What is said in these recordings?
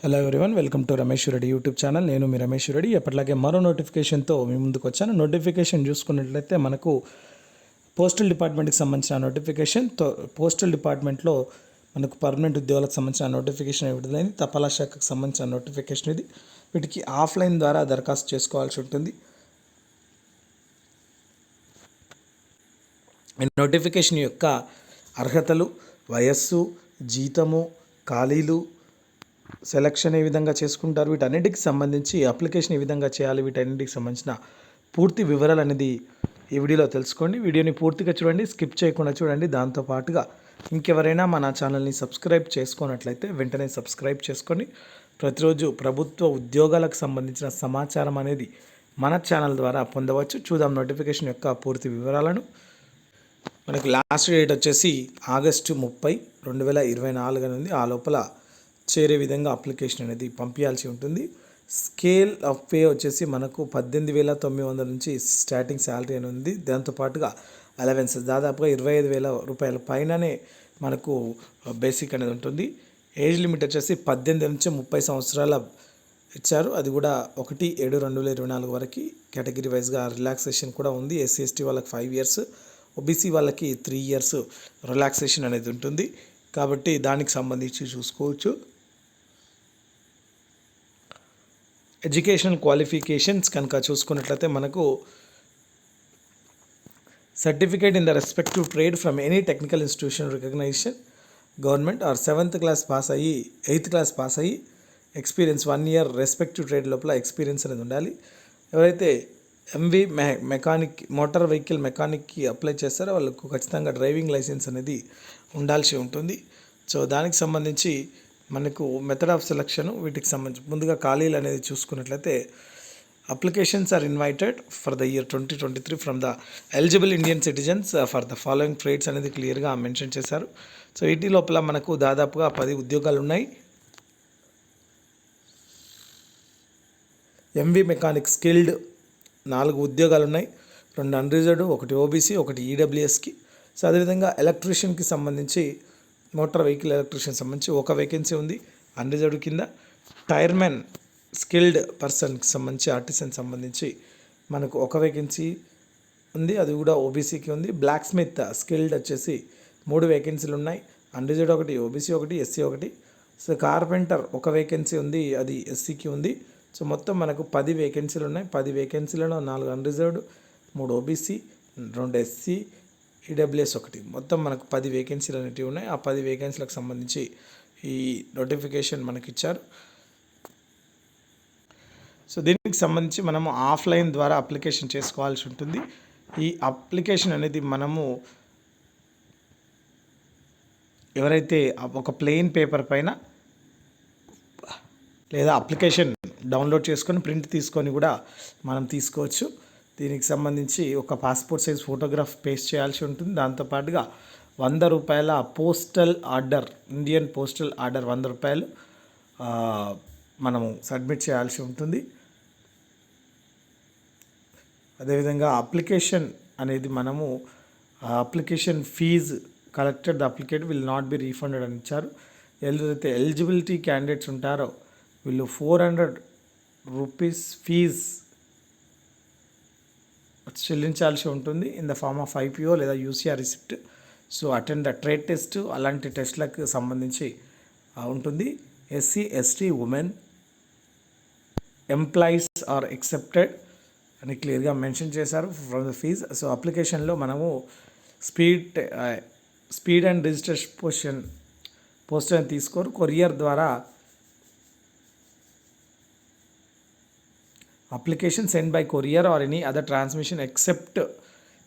Hello everyone welcome to Ramesh Reddy YouTube channel నేను మీ రమేష్ రెడ్డి ఎప్పటిలాగే మరో నోటిఫికేషన్తో మీ ముందుకు వచ్చాను నోటిఫికేషన్ చూసుకున్నట్లయితే మనకు పోస్టల్ డిపార్ట్మెంట్కి సంబంధించిన నోటిఫికేషన్ తో- పోస్టల్ డిపార్ట్మెంట్లో మనకు పర్మనెంట్ ఉద్యోగాలకు సంబంధించిన నోటిఫికేషన్ విడుదలైంది. తపాలా శాఖకు సంబంధించిన నోటిఫికేషన్ ఇది. వీటికి ఆఫ్లైన్ ద్వారా దరఖాస్తు చేసుకోవాల్సి ఉంటుంది. నోటిఫికేషన్ యొక్క అర్హతలు వయస్సు జీతము ఖాళీలు సెలక్షన్ ఏ విధంగా చేసుకుంటారు వీటన్నిటికి సంబంధించి అప్లికేషన్ ఏ విధంగా చేయాలి వీటన్నిటికి సంబంధించిన పూర్తి వివరాలు అనేది ఈ వీడియోలో తెలుసుకోండి. వీడియోని పూర్తిగా చూడండి స్కిప్ చేయకుండా చూడండి. దాంతో పాటుగా ఇంకెవరైనా మన ఛానల్ని సబ్స్క్రైబ్ చేసుకున్నట్లయితే వెంటనే సబ్స్క్రైబ్ చేసుకొని ప్రతిరోజు ప్రభుత్వ ఉద్యోగాలకు సంబంధించిన సమాచారం అనేది మన ఛానల్ ద్వారా పొందవచ్చు. చూద్దాం నోటిఫికేషన్ యొక్క పూర్తి వివరాలను. మనకి లాస్ట్ డేట్ వచ్చేసి ఆగస్టు ముప్పై రెండు వేల ఇరవై నాలుగు అని ఉంది ఆ లోపల చేరే విధంగా అప్లికేషన్ అనేది పంపించాల్సి ఉంటుంది. స్కేల్ ఆఫ్ పే వచ్చేసి మనకు పద్దెనిమిది వేల తొమ్మిది వందల నుంచి స్టార్టింగ్ శాలరీ అని ఉంది. దాంతోపాటుగా అలవెన్సెస్ దాదాపుగా ఇరవై ఐదు వేల రూపాయల పైననే మనకు బేసిక్ అనేది ఉంటుంది. ఏజ్ లిమిట్ వచ్చేసి పద్దెనిమిది నుంచి ముప్పై సంవత్సరాల ఇచ్చారు. అది కూడా ఒకటి ఏడు రెండు వేల ఇరవై నాలుగు వరకు కేటగిరీ వైజ్గా రిలాక్సేషన్ కూడా ఉంది. ఎస్సీ ఎస్టీ వాళ్ళకి ఫైవ్ ఇయర్స్ ఓబీసీ వాళ్ళకి త్రీ ఇయర్స్ రిలాక్సేషన్ అనేది ఉంటుంది. కాబట్టి దానికి సంబంధించి చూసుకోవచ్చు. ఎడ్యుకేషనల్ క్వాలిఫికేషన్స్ కనుక చూసుకున్నట్లయితే మనకు certificate in the respective trade from any technical institution recognisation. Government or seventh class pass అయ్యి ఎయిత్ క్లాస్ పాస్ అయ్యి experience one year respective trade లోపల ఎక్స్పీరియన్స్ అనేది ఉండాలి. ఎవరైతే ఎంవి మె మెకానిక్ మోటార్ వెహికల్ మెకానిక్కి అప్లై చేస్తారో వాళ్ళకు ఖచ్చితంగా డ్రైవింగ్ లైసెన్స్ అనేది ఉండాల్సి ఉంటుంది. సో దానికి సంబంధించి మనకు మెథడ్ ఆఫ్ సెలక్షన్ వీటికి సంబంధించి. ముందుగా ఖాళీలు అనేది చూసుకున్నట్లయితే applications are invited for the year twenty twenty three from the eligible Indian citizens for the following trades అనేది క్లియర్గా మెన్షన్ చేశారు. సో వీటి లోపల మనకు దాదాపుగా పది ఉద్యోగాలు ఉన్నాయి. ఎంవి మెకానిక్ స్కిల్డ్ నాలుగు ఉద్యోగాలు ఉన్నాయి. రెండు అన్రిజర్వ్డ్ ఒకటి ఓబీసీ ఒకటి ఈడబ్ల్యూఎస్కి సో అదేవిధంగా ఎలక్ట్రీషియన్కి సంబంధించి మోటార్ వెహికల్ ఎలక్ట్రీషియన్ సంబంధించి ఒక వేకెన్సీ ఉంది. అన్రిజర్వ్డ్ కింద టైర్మెన్ స్కిల్డ్ పర్సన్కి సంబంధించి ఆర్టిసన్ సంబంధించి మనకు ఒక వేకెన్సీ ఉంది. అది కూడా ఓబీసీకి ఉంది. బ్లాక్ స్మిత్ స్కిల్డ్ వచ్చేసి మూడు వేకెన్సీలు ఉన్నాయి. అన్రిజర్వ్డ్ ఒకటి ఓబీసీ ఒకటి ఎస్సీ ఒకటి. సో కార్పెంటర్ ఒక వేకెన్సీ ఉంది. అది ఎస్సీకి ఉంది. సో మొత్తం మనకు పది వేకెన్సీలు ఉన్నాయి. పది వేకెన్సీలలో నాలుగు అన్రిజర్వ్డ్ మూడు ఓబీసీ రెండు ఎస్సీ ఈడబ్ల్యూఎస్ ఒకటి. మొత్తం మనకు పది వేకెన్సీలు అనేటివి ఉన్నాయి. ఆ పది వేకెన్సీలకు సంబంధించి ఈ నోటిఫికేషన్ మనకి ఇచ్చారు సో దీనికి సంబంధించి మనము ఆఫ్లైన్ ద్వారా అప్లికేషన్ చేసుకోవాల్సి ఉంటుంది. ఈ అప్లికేషన్ అనేది మనము ఎవరైతే ఒక ప్లెయిన్ పేపర్ పైన లేదా అప్లికేషన్ డౌన్లోడ్ చేసుకొని ప్రింట్ తీసుకొని కూడా మనం తీసుకోవచ్చు. దీనికి సంబంధించి ఒక పాస్పోర్ట్ సైజ్ ఫోటోగ్రాఫ్ పేస్ట్ చేయాల్సి ఉంటుంది. దాంతోపాటుగా వంద రూపాయల postal order Indian postal order వంద రూపాయలు మనము సబ్మిట్ చేయాల్సి ఉంటుంది. అదేవిధంగా అప్లికేషన్ అనేది మనము application fee collected the applicant will not be refunded అని ఇచ్చారు. ఎవరైతే ఎలిజిబిలిటీ క్యాండిడేట్స్ ఉంటారో వీళ్ళు ఫోర్ హండ్రెడ్ రూపీస్ ఫీజ్ చెల్లించాల్సి ఉంటుంది in the form of IPO లేదా UCR receipt so attend the trade test అలాంటి టెస్ట్లకు సంబంధించి ఉంటుంది. SC ST women employees are excepted అని క్లియర్గా మెన్షన్ చేశారు ఫ్రమ్ ద ఫీజ్ సో అప్లికేషన్లో మనము speed speed and registration position post అని తీసుకోరు. కొరియర్ ద్వారా application send by courier or any other transmission except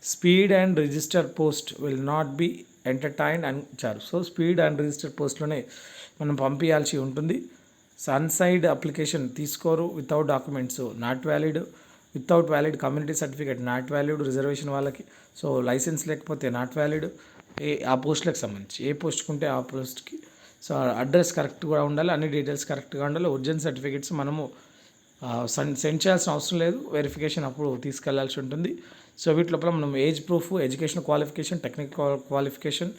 speed and register post will not be entertain అని ఇచ్చారు సో స్పీడ్ అండ్ రిజిస్టర్ పోస్ట్లోనే మనం పంపించాల్సి ఉంటుంది. సన్సైడ్ అప్లికేషన్ తీసుకోరు without documents not valid. Without valid community certificate not valid reservation వాళ్ళకి. So licence లేకపోతే నాట్ వ్యాలిడ్. ఏ ఆ పోస్టులకు సంబంధించి ఏ పోస్ట్కి ఉంటే ఆ పోస్ట్కి. సో అడ్రస్ కరెక్ట్గా ఉండాలి అన్ని డీటెయిల్స్ కరెక్ట్గా ఉండాలి. ఒరిజినల్ సర్టిఫికేట్స్ మనము సెండ్ సెండ్ చేయాల్సిన అవసరం లేదు. వెరిఫికేషన్ అప్పుడు తీసుకెళ్ళాల్సి ఉంటుంది. సో వీటి లోపల మనం age proof education qualification technical qualification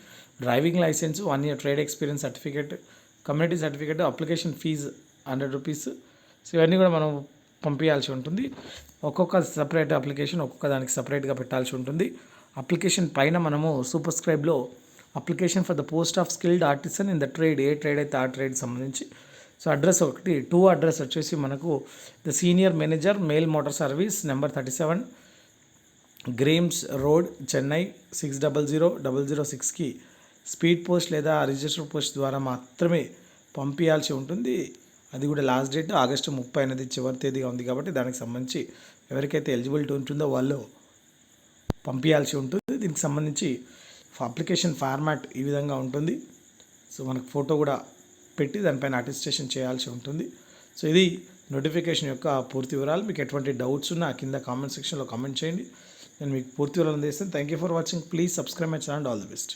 driving licence one year trade experience certificate community certificate application fee hundred rupees. So ఇవన్నీ కూడా మనం పంపించాల్సి ఉంటుంది. ఒక్కొక్క సపరేట్ అప్లికేషన్ ఒక్కొక్క దానికి సపరేట్గా పెట్టాల్సి ఉంటుంది. అప్లికేషన్ పైన మనము super స్క్రైబ్లో application for the post of skilled artisan in the trade A trade అయితే ఆ ట్రేడ్ సంబంధించి సో అడ్రస్ ఒకటి టూ అడ్రస్ వచ్చేసి మనకు the senior manager mail motor service number thirty seven Greams road Chennai six double zero double zero సిక్స్కి. Speed post లేదా register post ద్వారా మాత్రమే పంపించాల్సి ఉంటుంది. అది కూడా లాస్ట్ డేట్ ఆగస్టు ముప్పై అనేది చివరి తేదీగా ఉంది కాబట్టి దానికి సంబంధించి ఎవరికైతే ఎలిజిబిలిటీ ఉంటుందో వాళ్ళు పంపించాల్సి ఉంటుంది. దీనికి సంబంధించి అప్లికేషన్ ఫార్మాట్ ఈ విధంగా ఉంటుంది. సో మనకు ఫోటో కూడా పెట్టి దానిపైన అటెస్టేషన్ చేయాల్సి ఉంటుంది. సో ఇది నోటిఫికేషన్ యొక్క పూర్తి వివరాలు. మీకు ఎటువంటి డౌట్స్ ఉన్నా కింద కామెంట్ సెక్షన్లో కామెంట్ చేయండి. నేను మీకు పూర్తి వివరాలు అందిస్తాను. Thank you for watching please subscribe my channel all the best